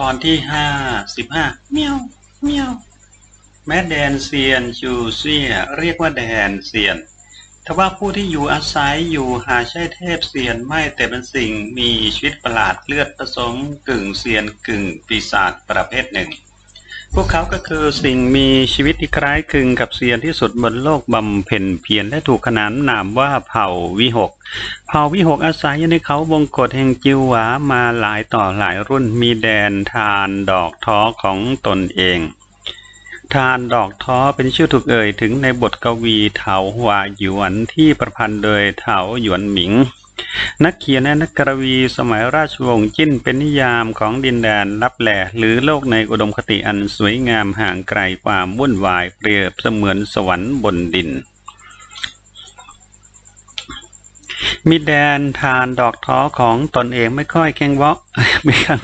ตอนที่ห้าสิบห้าเมียวเมียวแม้แดนเซียนจูเซียเรียกว่าแดนเซียนทว่าผู้ที่อยู่อาศัยอยู่หาใช่เทพเซียนไม่แต่เป็นสิ่งมีชีวิตประหลาดเลือดผสมกึ่งเซียนกึ่งปีศาจประเภทหนึ่ง พวกเขาก็คือสิ่งมีชีวิตที่คล้ายคลึงกับเซียนที่สุดบนโลกบำเพ็ญเพียรและถูกขนานนามว่าเผ่าวิหก เผ่าวิหกอาศัยอยู่ในเขาวงกฏแห่งจิวหวามาหลายต่อหลายรุ่นมีแดนทานดอกท้อของตนเอง ทานดอกท้อเป็นชื่อถูกเอ่ยถึงในบทกวีเถาหวาหยวนที่ประพันธ์โดยเถาหยวนหมิง นักเขียนและนักกวีสมัยราชวงศ์จิ้นเป็นนิยามของดินแดนลับแหลหรือโลกในอุดมคติอันสวยงามห่างไกลความวุ่นวายเปรียบเสมือนสวรรค์บนดิน มีแดนทานดอกท้อของตนเองไม่ค่อยแข้งวะไม่ค่อย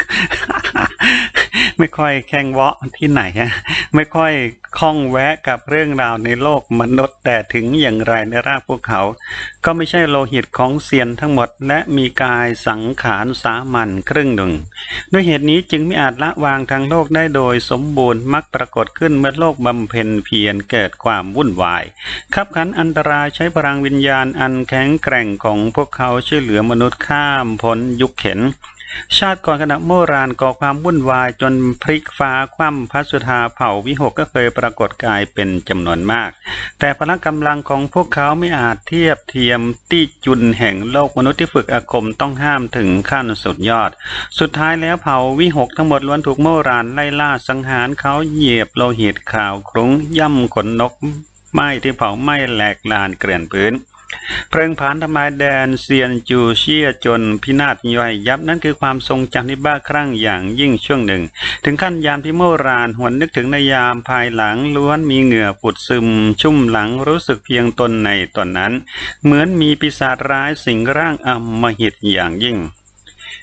ไม่ค่อยแข่งเวาะที่ไหนฮะไม่ค่อยคล่องแวะกับเรื่องราวในโลกมนุษย์ แต่ถึงอย่างไรในรากพวกเขา ก็ไม่ใช่โลหิตของเซียนทั้งหมด และมีกายสังขารสามัญครึ่งหนึ่ง ด้วยเหตุนี้จึงไม่อาจละวางทางโลกได้โดยสมบูรณ์มักปรากฏขึ้นเมื่อโลกบำเพ็ญเพียรเกิดความวุ่นวายขับขันอันตรายใช้พลังวิญญาณอันแข็งแกร่งของพวกเขาช่วยเหลือมนุษย์ข้ามพ้นยุคเข็น ชาติก่อนขณะโมรานก่อความวุ่นวายจนพลิกฟ้าคว่ำพัสุธาเผ่าวิหกก็เคยปรากฏกายเป็นจำนวนมาก แต่พละกำลังของพวกเขาไม่อาจเทียบเทียมตี้จุนแห่งโลกมนุษย์ที่ฝึกอาคมต้องห้ามถึงขั้นสุดยอด สุดท้ายแล้วเผ่าวิหกทั้งหมดล้วนถูกโมรานไล่ล่าสังหารเขาเหยียบโลหิตข่าวครุ้งย่ำขนนกไหม้ที่เผาไหม้แหลกลานเกลื่อนพื้น เพลิงผานทำลายแดนเซียนจูเชียจนพินาศย่อยยับนั่นคือความทรงจำที่บ้าคลั่งอย่างยิ่งช่วงหนึ่ง ถึงขั้นยามที่โมรานหวนนึกถึงในยามภายหลังล้วนมีเหงื่อปุดซึม ชุ่มหลังรู้สึกเพียงตนในตอนนั้น เหมือนมีปีศาจร้ายสิงร่างอำมหิตอย่างยิ่ง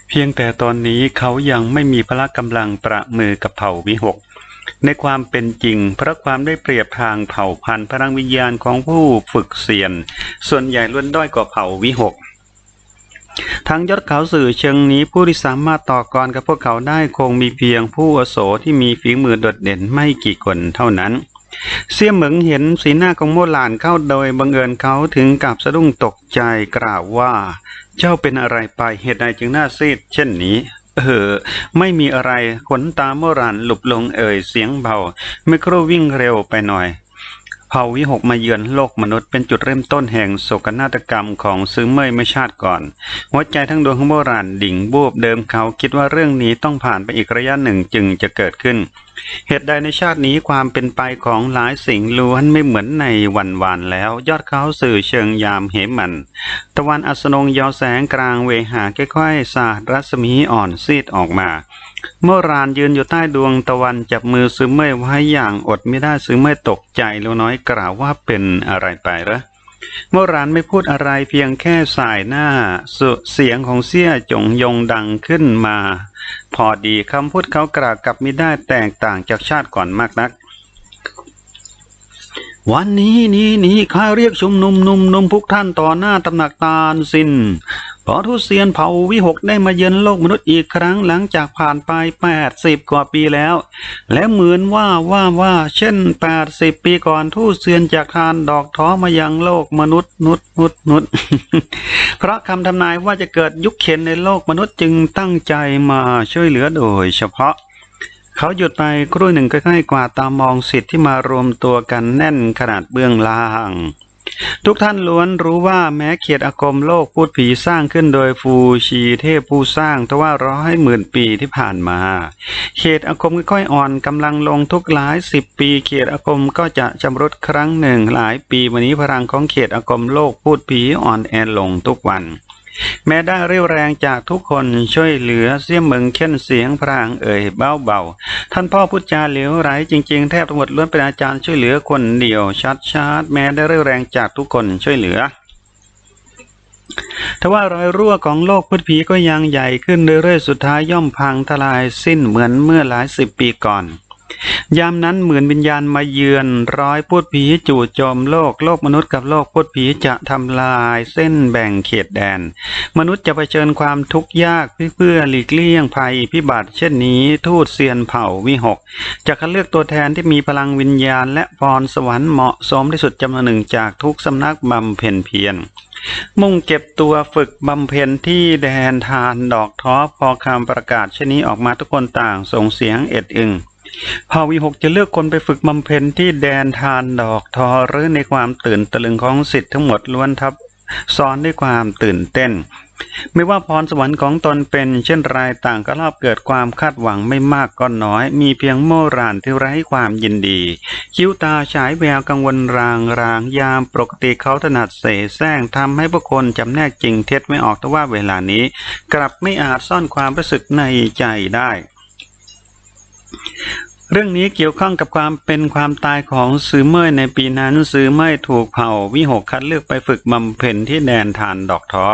เพียงแต่ตอนนี้เขายังไม่มีพละกำลังประมือกับเผ่าวิหก ในความเป็นจริง เพราะความได้เปรียบทางเผ่าพันธุ์พลังวิญญาณของผู้ฝึกเสียน ส่วนใหญ่ล้วนด้อยกว่าเผ่าวิหกทั้งยศเขาสื่อเชิงนี้ผู้ที่สามารถต่อกรกับพวกเขาได้คงมีเพียงผู้อโสที่มีฝีมือโดดเด่นไม่กี่คนเท่านั้น เสี่ยเหมิงเห็นสีหน้าของโมหลานเข้าโดยบังเอิญเขาถึงกับสะดุ้งตกใจกล่าวว่า เจ้าเป็นอะไรไปเหตุใดจึงหน้าซีดเช่นนี้ เออ ไม่มีอะไรขนตาเมื่อรานหลุบลงเอ่ยเสียงเบาไม่ครวิ่งเร็วไปหน่อยเผ่าวิหกมาเยือนโลกมนุษย์เป็นจุดเริ่มต้นแห่งโศกนาฏกรรมของซื้อเมยไม่ชาติก่อน หัวใจทั้งดวงของโบราณดิ่งบูบเดิมเขาคิดว่าเรื่องนี้ต้องผ่านไปอีกระยะหนึ่งจึงจะเกิดขึ้น เหตุใดในชาตินี้ความเป็นไปของหลายสิ่งล้วนไม่เหมือนในวันวานแล้ว ยอดเขาสื่อเชิงยามเหมัน ตะวันอัสนงยอแสงกลางเวหาค่อยๆสาดรัศมีอ่อนซีดออกมา เมื่อรานยืนอยู่ใต้ดวงตะวันจับมือซื้อเมยไว้อย่างอดไม่ได้ซื้อเมยตกใจเล็กน้อยกล่าวว่าเป็นอะไรไปหรอ เมื่อรานไม่พูดอะไรเพียงแค่สายหน้าสุเสียงของเสี้ยจงยงดังขึ้นมา พอดีคำพูดเขากล่าวกับมิได้แตกต่างจากชาติก่อนมากนัก วันนี้นี้นี้ข้าเรียกชุมนุมนุมนุมพวกท่านต่อหน้าตำหนักตาลสิน เพราะทุเซียนเผาวิหกได้มาเยือนโลกมนุษย์อีกครั้งหลังจากผ่านไปแปดสิบกว่าปีแล้ว และเหมือนว่าว่าว่าเช่นแปดสิบปีก่อนทูตเซียนจากทานดอกท้อมายังโลกมนุษย์นุษย์นุษย์นุษย์เพราะคำทำนายว่าจะเกิดยุคเข็นในโลกมนุษย์จึงตั้งใจมาช่วยเหลือโดยเฉพาะ เขาหยุดไปครู่หนึ่งใกล้ๆกว่าตามองสิทธิ์ที่มารวมตัวกันแน่นขนาดเบื้องล่าง ทุกท่านล้วนรู้ว่าแม้เขตอาคมโลกพูดผีสร้างขึ้นโดยฟูชีเทพผู้สร้างทว่าร้อยหมื่นปีที่ผ่านมา เขตอาคมค่อยๆอ่อนกำลังลงทุกหลายสิบปี เขตอาคมก็จะชำรุดครั้งหนึ่งหลายปีวันนี้พลังของเขตอาคมโลกพูดผีอ่อนแอลงทุกวัน แม้ได้เรี่ยวแรงจากทุกคนช่วยเหลือเสี่ยมเมืองเค้นเสียงพรางเอ่ยเบาเบาๆท่านพ่อพุทธาเหลวไหลจริงๆ แทบทั้งหมดล้วนเป็นอาจารย์ช่วยเหลือคนเดียวชัดชาดแม้ได้เรี่ยวแรงจากทุกคนช่วยเหลือทว่ารอยรั่วของโลกพุทธผีก็ยังใหญ่ขึ้นเรื่อยๆสุดท้ายย่อมพังทลายสิ้นเหมือนเมื่อหลายสิบปีก่อน ยามนั้นเหมือนวิญญาณมาเยือนร้อยพูดผีจู่โจมโลกโลกมนุษย์กับโลกพูดผีจะทำลายเส้นแบ่งเขตแดน มนุษย์จะเผชิญความทุกข์ยากเพื่อหลีกเลี่ยงภัยพิบัติ เช่นนี้ทูตเซียนเผ่าวิหกจะคัดเลือกตัวแทนที่มีพลังวิญญาณ และพรสวรรค์เหมาะสมที่สุดจำนวนหนึ่งจากทุกสำนักบำเพ็ญเพียรมุ่งเก็บตัวฝึกบำเพ็ญที่แดนทานดอกท้อพอคำประกาศเช่นนี้ออกมาทุกคนต่างส่งเสียงเอ็ดอึง เผ่าวีหกจะเลือกคนไปฝึกบำเพ็ญที่แดนทานดอกทอหรือในความตื่นตะลึงของสิทธิ์ทั้งหมดล้วนทับซ้อนด้วยความตื่นเต้น ไม่ว่าพรสวรรค์ของตนเป็น เช่นไรต่างก็รอบเกิดความคาดหวังไม่มากก็น้อย มีเพียงโมรานที่ไร้ความยินดี คิ้วตาฉายแววกังวลรางรางยามปกติเขาถนัดเสแสร้งทำให้ผู้คนจำแนกจริงเท็จไม่ออกแต่ว่าเวลานี้ กลับไม่อาจซ่อนความรู้สึกในใจได้ เรื่องนี้เกี่ยวข้องกับความเป็นความตายของซือเมยในปีนั้นซือเมยถูกเผ่าวิหกคัดเลือกไปฝึกบำเพ็ญที่แดนทานดอกท้อ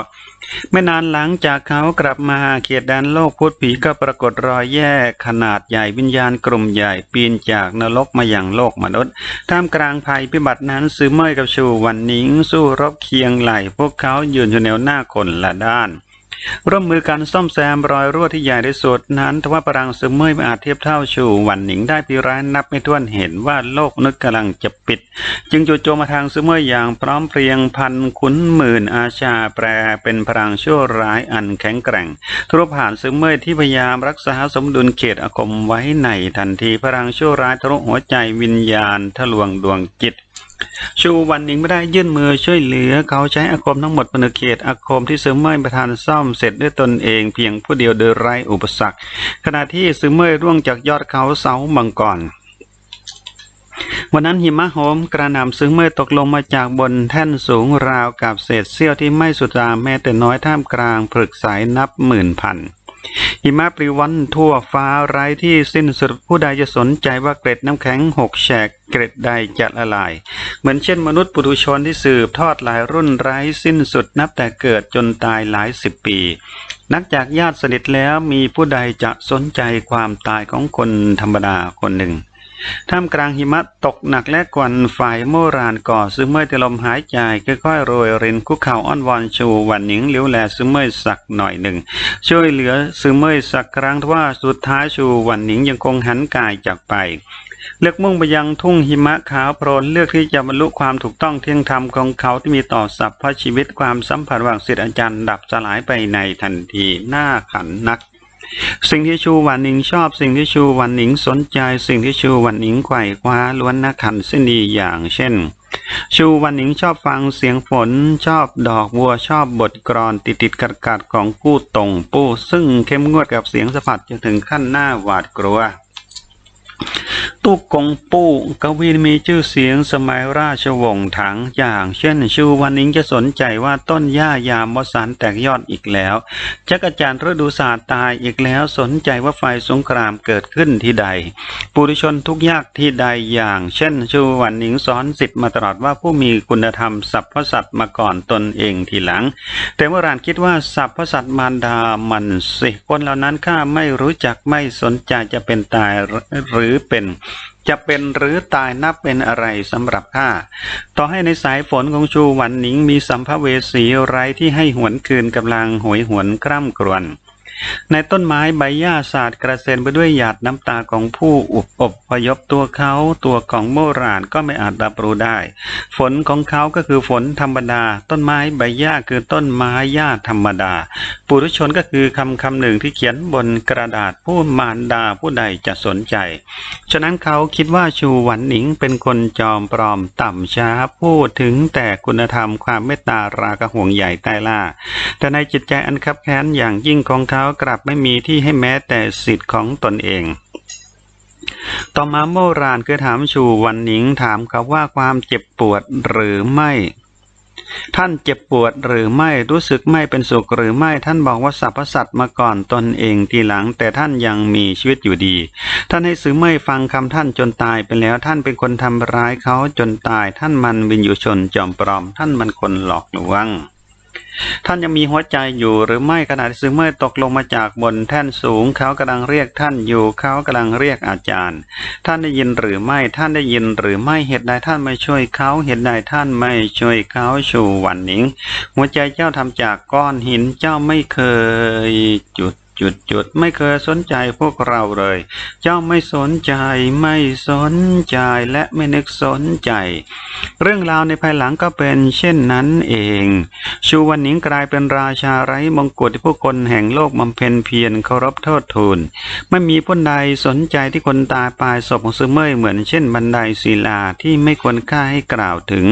ไม่นานหลังจากเขากลับมาเขียดแดนโลกพุทธผีก็ปรากฏรอยแยกขนาดใหญ่วิญญาณกลุ่มใหญ่ปีนจากนรกมาอย่างโลกมนุษย์ ท่ามกลางภัยพิบัตินั้นซื้อเมยกับชูวันนิงสู้รบเคียงไหล พวกเขายืนอยู่แนวหน้าคนละด้าน ร่วมมือกันซ่อมแซมรอยรั่วที่ใหญ่ที่สุด นั้นทว่าปรังซึมเมยไม่อาจเทียบเท่าชูวันหนิงได้ปีร้ายนับไม่ถ้วนเห็นว่าโลกนุษย์กำลังจะปิด จึงจู่โจมมาทางซึมเมยอย่างพร้อมเพรียงพันขุนหมื่นอาชาแปรเป็นพลังชั่วร้ายอันแข็งแกร่งทุรผ่านซึมเมยที่พยายามรักษาสมดุลเขตอาคมไว้ในทันทีพลังชั่วร้ายทะลุหัวใจวิญญาณทะลวงดวงจิต ชูวันหนิงไม่ได้ยื่นมือช่วยเหลือ เขาใช้อาคมทั้งหมดเป็นเขตอาคมที่ซึมเมยประธานซ่อมเสร็จด้วยตนเองเพียงผู้เดียวโดยไร้อุปสรรค ขณะที่ซึมเมยร่วงจากยอดเขาเสามังกรวันนั้นหิมะโหมกระหน่ำซึ้งเมื่อตกลงมาจากบนแท่นสูงราวกับเศษเสี้ยวที่ไม่สุดรามแม้แต่น้อยท่ามกลางผลึกสายนับหมื่นพัน หิมะปลิววันทั่วฟ้าไร้ที่สิ้นสุดผู้ใดจะสนใจว่าเกร็ดน้ำแข็งหกแฉกเกร็ดใดจะละลาย เหมือนเช่นมนุษย์ปุถุชนที่สืบทอดหลายรุ่นไร้สิ้นสุดนับแต่เกิดจนตายหลายสิบปี นักจากญาติสนิทแล้วมีผู้ใดจะสนใจความตายของคนธรรมดาคนหนึ่ง ท่ามกลางหิมะตกหนักและกวนฝ่ายโมรานก่อซึมเมยแต่ลมหายใจค่อยๆโรยรินคุกเข่าอ้อนวอนชูวันหนิงเลี้ยวแลซึมเมยสักหน่อยหนึ่ง ช่วยเหลือซึมเมยสักครั้งทว่าสุดท้ายชูวันหนิงยังคงหันกายจากไปเลือกมุ่งไปยังทุ่งหิมะขาวโพลนเลือกที่จะบรรลุความถูกต้องเที่ยงธรรมของเขาที่มีต่อสัพพชีวิตความสัมพันธ์ระหว่างศิษย์อาจารย์ดับสลายไปในทันทีหน้าขันนัก สิ่งที่ชูวันหนิงชอบ สิ่งที่ชูวันหนิงสนใจ สิ่งที่ชูวันหนิงไขว่คว้าล้วนนักขันเส้นดีอย่างเช่น ชูวันหนิงชอบฟังเสียงฝนชอบดอกบัวชอบบทกรอนติดติดกัดกัดของกู้ตงปู้ซึ่งเข้มงวดกับเสียงสะพัดจนถึงขั้นหน้าหวาดกลัว ตุกกงปู้กวีมีชื่อเสียงสมัยราชวงศ์ถังอย่างเช่นชูวันนิงจะสนใจว่าต้นหญ้ายามวสันแตกยอดอีกแล้วจักรจันทร์ฤดูศาสตร์ตายอีกแล้วสนใจว่าไฟสงครามเกิดขึ้นที่ใด ปุถุชนทุกยากที่ใดอย่างเช่นชูวันนิงสอนสิทธิ์มาตลอดว่าผู้มีคุณธรรมสัพพสัตมาก่อนตนเองทีหลัง แต่เมื่อรานคิดว่าสัพพสัตมารดามันสิคนเหล่านั้นข้าไม่รู้จักไม่สนใจจะเป็นตายหรือเป็นจะเป็นหรือตายนับเป็นอะไรสำหรับข้า ต่อให้ในสายฝนของชูหวันหนิงมีสัมภเวสีไรที่ให้หวนคืนกำลังหวยหวนคร่ำกรวน ในต้นไม้ใบหญ้าสาดกระเซ็นไปด้วยหยาดน้ำตาของผู้อุบอบพยพตัวเขาตัวของโมรานก็ไม่อาจรับรู้ได้ ฝนของเขาก็คือฝนธรรมดา ต้นไม้ใบหญ้าคือต้นไม้หญ้าธรรมดา ปุถุชนก็คือคำคำหนึ่งที่เขียนบนกระดาษผู้มารดาผู้ใดจะสนใจ ฉะนั้นเขาคิดว่าชูหวันหนิงเป็นคนจอมปลอมต่ำช้าพูดถึงแต่คุณธรรมความเมตตาราคะห่วงใหญ่ใต้ล่า แต่ในจิตใจอันคับแค้นอย่างยิ่งของเขากลับไม่มีที่ให้แม้แต่สิทธิ์ของตนเอง ต่อมาโมรานคือถามชูวันหนิงถามเขาว่าความเจ็บปวดหรือไม่ ท่านเจ็บปวดหรือไม่รู้สึกไม่เป็นสุขหรือไม่ท่านบอกว่าสรรพสัตว์มาก่อนตนเองทีหลัง แต่ท่านยังมีชีวิตอยู่ดี ท่านให้ซื้อไม่ฟังคำท่านจนตายไปแล้วท่านเป็นคนทำร้ายเขาจนตาย ท่านมันวินยูชนจอมปลอม ท่านมันคนหลอกลวง ท่านยังมีหัวใจอยู่หรือไม่ขณะที่ซึเมื่อตกลงมาจากบนแท่นสูงเขากำลังเรียกท่านอยู่เขากำลังเรียกอาจารย์ ท่านได้ยินหรือไม่ท่านได้ยินหรือไม่เหตุใดท่านไม่ช่วยเขาเหตุใดท่านไม่ช่วยเขาชูหวันนิงหัวใจเจ้าทำจากก้อนหินเจ้าไม่เคยจุด จุดจุดไม่เคยสนใจพวกเราเลย เจ้าไม่สนใจไม่สนใจและไม่นึกสนใจ เรื่องราวในภายหลังก็เป็นเช่นนั้นเอง ชูวันหนิงกลายเป็นราชาไร้มงกุฎที่ผู้คนแห่งโลกบำเพ็ญเพียรเคารพโทษทูลไม่มีผู้ใดสนใจที่คนตายปลายศพของซึเมยเหมือนเช่นบันไดศิลาที่ไม่ควรค่าให้กล่าวถึง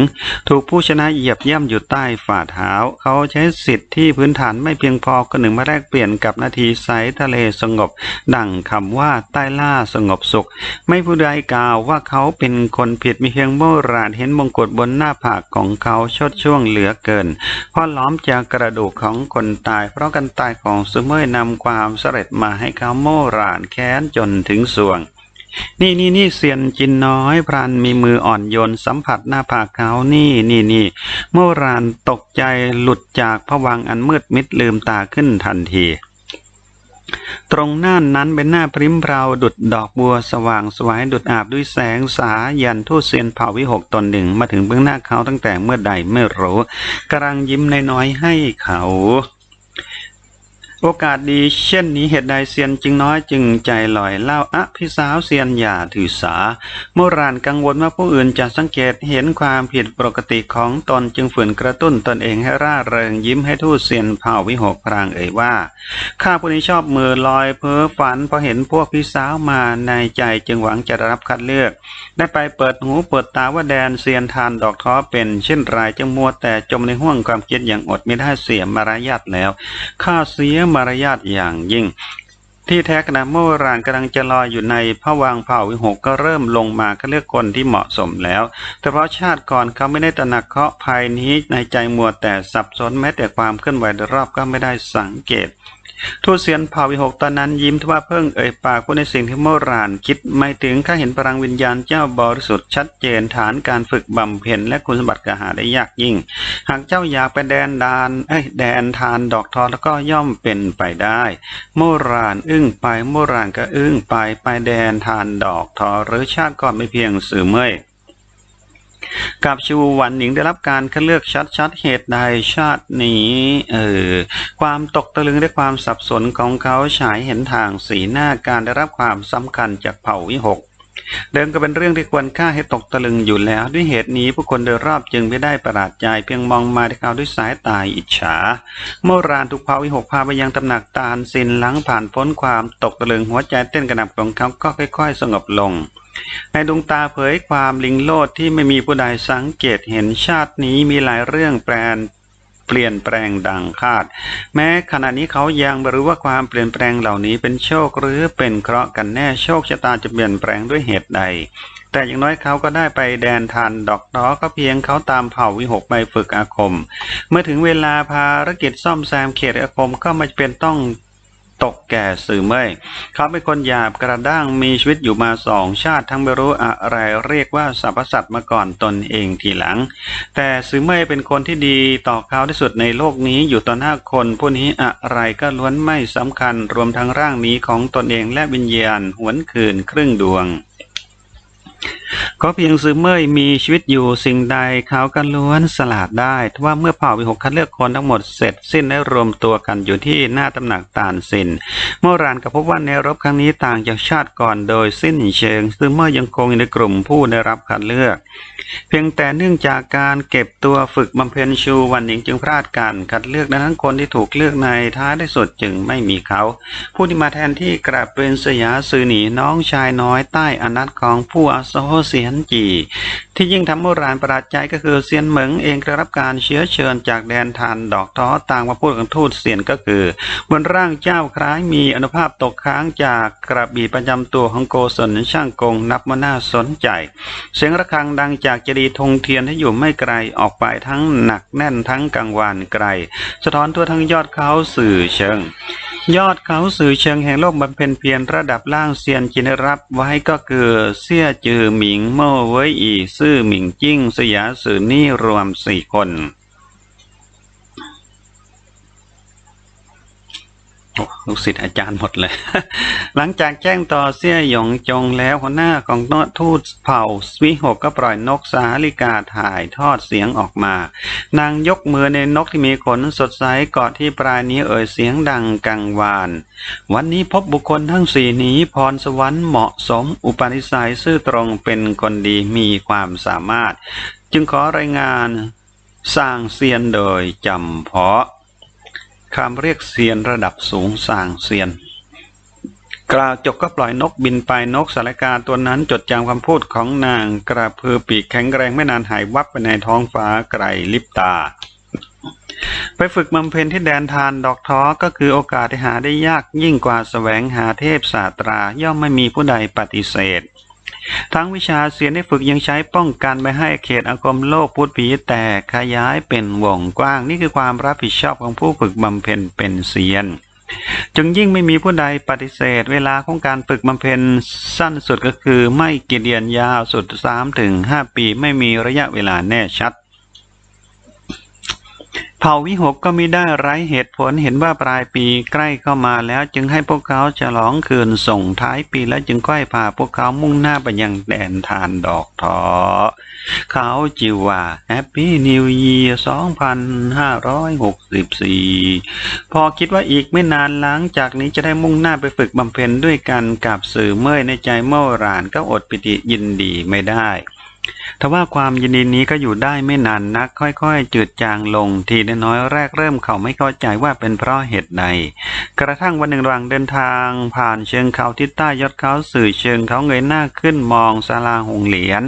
ถูกผู้ชนะเหยียบย่ำอยู่ใต้ฝ่าเท้า เขาใช้สิทธิ์ที่พื้นฐานไม่เพียงพอคนหนึ่งมาแลกเปลี่ยนกับนาทีใสทะเลสงบ ดังคำว่าใต้ล่าสงบสุข ไม่ผู้ใดกล่าวว่าเขาเป็นคนผิดมีเพียงโบราณเห็นมงกุฎบนหน้าผากของเขาชดช่วงเหลือเกินเพราะล้อมจากกระดูกของคนตาย เพราะกันตายของซูเมอร์นำความสำเร็จมาให้เขาโมรานแค้นจนถึงสวงนี่นี่นี่เซียนจินน้อยพรันมีมืออ่อนโยนสัมผัสหน้าผากเขานี่นี่นี่โมรานตกใจหลุดจากผวังอันมืดมิดลืมตาขึ้นทันที ตรงหน้านั้นเป็นหน้าพริ้มเพราดุดดอกบัวสว่างสวายดุดอาบด้วยแสงสายันทูตเซียนเผ่าวิหกตนหนึ่ง มาถึงเบื้องหน้าเขาตั้งแต่เมื่อใดไม่รู้กำลังยิ้มน้อยๆให้เขา โอกาสดีเช่นนี้เหตุใดเซียนจึงน้อยจึงใจลอยเล่าอะพี่สาวเซียนอย่าถือสาโมรานกังวลว่าผู้อื่นจะสังเกตเห็นความผิดปกติของตนจึงฝืนกระตุ้นตนเองให้ร่าเริงยิ้มให้ทูตเซียนเผ่าวิหกพรางเอ่ยว่า ข้าผู้นี้ชอบมือลอยเพ้อฝันพอเห็นพวกพี่สาวมาในใจจึงหวังจะรับคัดเลือก ได้ไปเปิดหูเปิดตาว่าแดนเซียนทานดอกท้อเป็นเช่นไรจึงมัวแต่จมในห่วงความคิดอย่างอดไม่ได้เสียมารยาทแล้วข้าเสียมารยาทอย่างยิ่ง ที่แท้ขณะเมื่อวานกำลังจะลอยอยู่ในพระวังเผ่าวิหกก็เริ่มลงมาก็เลือกคนที่เหมาะสมแล้ว แต่เพราะชาติก่อนเขาไม่ได้ตระหนักเคราะภายนี้ในใจมัวแต่สับสนแม้แต่ความเคลื่อนไหวรอบก็ไม่ได้สังเกต ทูตเสียนเผ่าวิหกตอนนั้นยิ้มทว่าเพิ่งเอ่ยปากพูดในสิ่งที่โมรานคิดไม่ถึงข้าเห็นพลังวิญญาณเจ้าบริสุทธิ์ชัดเจนฐานการฝึกบำเพ็ญและคุณสมบัติกระหาได้ยากยิ่ง หากเจ้าอยากไปแดนดานเอ้ยแดนทานดอกทอแล้วก็ย่อมเป็นไปได้ โมรานอึ้งไปโมรานก็อึ้งไปไปแดนทานดอกทอหรือชาติก่อนไม่เพียงสื่อเมื่อย กับชูหวันหนิงได้รับการคัดเลือกชัดชัดเหตุใดชาตินี้เออความตกตะลึงและความสับสนของเขาฉายเห็นทางสีหน้าการได้รับความสำคัญจากเผ่าวิหก เดิมก็เป็นเรื่องที่ควรค่าให้ตกตะลึงอยู่แล้ว ด้วยเหตุนี้ผู้คนโดยรอบจึงไม่ได้ประหลาดใจ เพียงมองมาที่เขาด้วยสายตาอิจฉา เมื่อรานถูกเผาวิหกพาไปยังตำหนักตาลสินหลังผ่านพ้นความตกตะลึงหัวใจเต้นกระหนับของเขาก็ค่อย ๆ สงบลงในดวงตาเผยความลิงโลดที่ไม่มีผู้ใดสังเกตเห็นชาตินี้มีหลายเรื่องแปรน เปลี่ยนแปลงดังคาด แม้ขณะนี้เขายังไม่รู้ว่าความเปลี่ยนแปลงเหล่านี้เป็นโชคหรือเป็นเคราะห์กันแน่โชคชะตาจะเปลี่ยนแปลงด้วยเหตุใด แต่อย่างน้อยเขาก็ได้ไปแดนทานดอกดอก็เพียงเขาตามเผ่าวิหกไปฝึกอาคม เมื่อถึงเวลาภารกิจซ่อมแซมเขตอาคมก็ไม่เป็นต้อง ตกแก่สื่อเมื่อยเขาเป็นคนหยาบกระด้างมีชีวิตอยู่มาสองชาติทั้งไม่รู้อะไรเรียกว่าสรรพสัตว์มาก่อนตนเองทีหลัง แต่สื่อเมื่อยเป็นคนที่ดีต่อเขาที่สุดในโลกนี้อยู่ต่อหน้าคนผู้นี้อะไรก็ล้วนไม่สำคัญรวมทั้งร่างนี้ของตนเองและวิญญาณหวนคืนครึ่งดวง ก็เพียงซื้อเมื่อยมีชีวิตอยู่สิ่งใดเขาก็ล้วนสลาดได้ทว่าเมื่อเผ่าวิหกคัดเลือกคนทั้งหมดเสร็จสิ้นได้รวมตัวกันอยู่ที่หน้าตำหนักตาลสินเมื่อรานก็พบว่าแนรบครั้งนี้ต่างจากชาติก่อนโดยสิ้นเชิง ซึ่งเมื่อยังคงอยู่ในกลุ่มผู้ได้รับคัดเลือก เพียงแต่เนื่องจากการเก็บตัวฝึกบำเพ็ญชูวันหนิงจึงพลาดการคัดเลือกดังนั้นคนที่ถูกเลือกในท้ายที่สุดจึงไม่มีเขา ผู้ที่มาแทนที่กลับเป็นสยาสือหนีน้องชายน้อยใต้อนัตของผู้อาโซเสียนจี ที่ยิ่งทำโบราณประหลาดใจก็คือเซียนเหมิงเองได้รับการเชื้อเชิญจากแดนทานดอกท้อต่างมาพูดกับทูตเซียนก็คือ บนร่างเจ้าคล้ายมีอนุภาพตกค้างจากกระบี่ประจำตัวของโกศลช่างกงนับว่าน่าสนใจ เสียงระฆังดังจากเจดีย์ธงเทียนที่อยู่ไม่ไกลออกไปทั้งหนักแน่นทั้งกังวานไกล สะท้อนทั่วทั้งยอดเขาสื่อเชิง ยอดเขาสื่อเชิงแห่งโลกบำเพ็ญเพียรระดับล่างเซียนจินได้รับไว้ก็คือเสี่ยจือมีหมิงเม่เวยอีซื่อหมิงจิ้งสยาสื่อนี่รวมสี่คน ลูกศิษย์อาจารย์หมดเลย หลังจากแจ้งต่อเสี่ยหยงจงแล้วหัวหน้าของโนทูตเผ่าสวิหกก็ปล่อยนกสาลิกาถ่ายทอดเสียงออกมา นางยกมือในนกที่มีขนสดใสเกาะที่ปลายนี้เอ่ยเสียงดังกังวาน วันนี้พบบุคคลทั้งสี่นี้พรสวรรค์เหมาะสมอุปนิสัยซื่อตรงเป็นคนดีมีความสามารถ จึงขอรายงานสร้างเซียนโดยจำเพาะ คำเรียกเซียนระดับสูงสร้างเซียน กล่าวจบก็ปล่อยนกบินไปนกสารกาตัวนั้นจดจำคำพูดของนางกระพือปีกแข็งแรงไม่นานหายวับไปในท้องฟ้าไกลลิบตา ไปฝึกบำเพ็ญที่แดนทานดอกท้อก็คือโอกาสที่หาได้ยากยิ่งกว่าแสวงหาเทพศาสตราย่อมไม่มีผู้ใดปฏิเสธ ทั้งวิชาเสียนได้ฝึกยังใช้ป้องกันไม่ให้เขตอาคมโลกพุทธผีแตกขยายเป็นวงกว้าง นี่คือความรับผิดชอบของผู้ฝึกบำเพ็ญเป็นเซียนจึงยิ่งไม่มีผู้ใดปฏิเสธ เวลาของการฝึกบำเพ็ญสั้นสุดก็คือไม่กี่เดือนยาวสุด3ถึง5ปี ไม่มีระยะเวลาแน่ชัด เผ่าวิหกก็มิได้ไร้เหตุผลเห็นว่าปลายปีใกล้เข้ามาแล้วจึงให้พวกเขาฉลองคืนส่งท้ายปีและจึงค่อยพาพวกเขามุ่งหน้าไปยังแดนทานดอกทอ เขาจิว่าแฮปปี้นิว e ยี2564 พอคิดว่าอีกไม่นานหลังจากนี้จะได้มุ่งหน้าไปฝึกบำเพ็ญด้วยกันกับสื่อเมื่อยในใจเมื่อรานก็อดปิติยินดีไม่ได้ ทว่าความยินดีนี้ก็อยู่ได้ไม่นานนัก ค่อยๆ จืดจางลง ทีน้อยแรกเริ่มเขาไม่เข้าใจว่าเป็นเพราะเหตุใด กระทั่งวันหนึ่งระหว่างเดินทาง ผ่านเชิงเขาทิศใต้ยอดเขาสื่อเชิงเขาเงยหน้าขึ้นมองศาลาหงเหลียน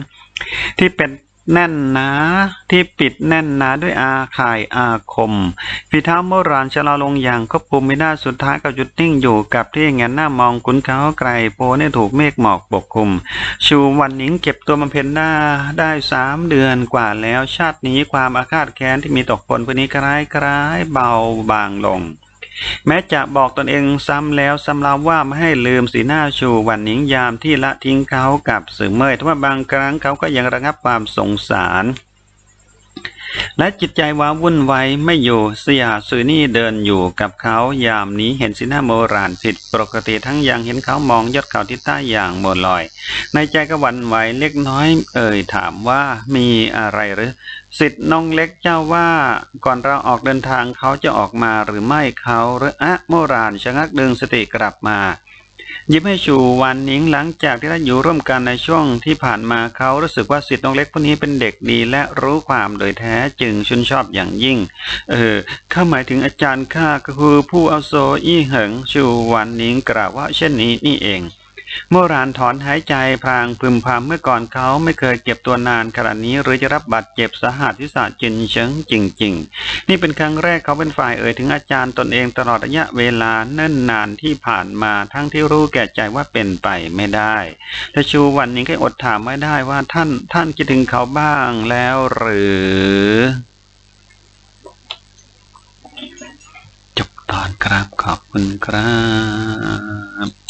ที่เป็น แน่นหนาที่ปิดแน่นหนาด้วยอาข่ายอาคมฝีเท้าโมรานชะลอลงอย่างควบคุมไม่ได้สุดท้ายก็หยุดนิ่งอยู่กับที่แงนหน้ามองขุนเขาไกลโพนี่ถูกเมฆหมอกปกคลุม ชูวันหนิงเก็บตัวบำเพ็ญหน้าได้สามเดือนกว่าแล้วชาตินี้ความอาฆาตแค้นที่มีตกผลพวกนี้กระไรกระไรเบาบางลง แม้จะบอกตนเองซ้ำแล้วซ้ำเล่าว่าไม่ให้ลืมสีหน้าชูวันหนิงยามที่ละทิ้งเขากับสื่อเมยแต่ว่าบางครั้งเขาก็ยังระงับความสงสาร และจิตใจว้าวุ่นไว้ไม่อยู่เสียสื่อนี่เดินอยู่กับเขายามนี้เห็นสีหน้าโมรานผิดปกติทั้งยังเห็นเขามองยอดเขาทิศใต้อย่างโมดลอย ในใจก็หวั่นไหวเล็กน้อยเอ่ยถามว่ามีอะไรหรือสิทธิ์น้องเล็กเจ้าว่าก่อนเราออกเดินทางเขาจะออกมาหรือไม่เขาหรืออะโมรานชะงักดึงสติกลับมา ยิ้มให้ชูวันนิงหลังจากที่ได้อยู่ร่วมกันในช่วงที่ผ่านมาเขารู้สึกว่าสิทธิ์น้องเล็กผู้นี้เป็นเด็กดี และรู้ความโดยแท้จึงชื่นชอบอย่างยิ่ง เออข้าหมายถึงอาจารย์ข้าก็คือผู้อาโซอี้เหิงชูวันนิงกล่าวว่าเช่นนี้นี่เอง โมรานถอนหายใจพลางพึมพำเมื่อก่อนเขาไม่เคยเก็บตัวนานขนาดนี้หรือจะรับบาดเจ็บสาหัสที่สาจินเชิงจริง ๆ นี่เป็นครั้งแรกเขาเป็นฝ่ายเอ่ยถึงอาจารย์ตนเองตลอดระยะเวลาเนิ่นนานที่ผ่านมาทั้งที่รู้แก่ใจว่าเป็นไปไม่ได้แต่ชูวันนี้ก็อดถามไม่ได้ว่าท่านท่านคิดถึงเขาบ้างแล้วหรือจบตอนครับขอบคุณครับ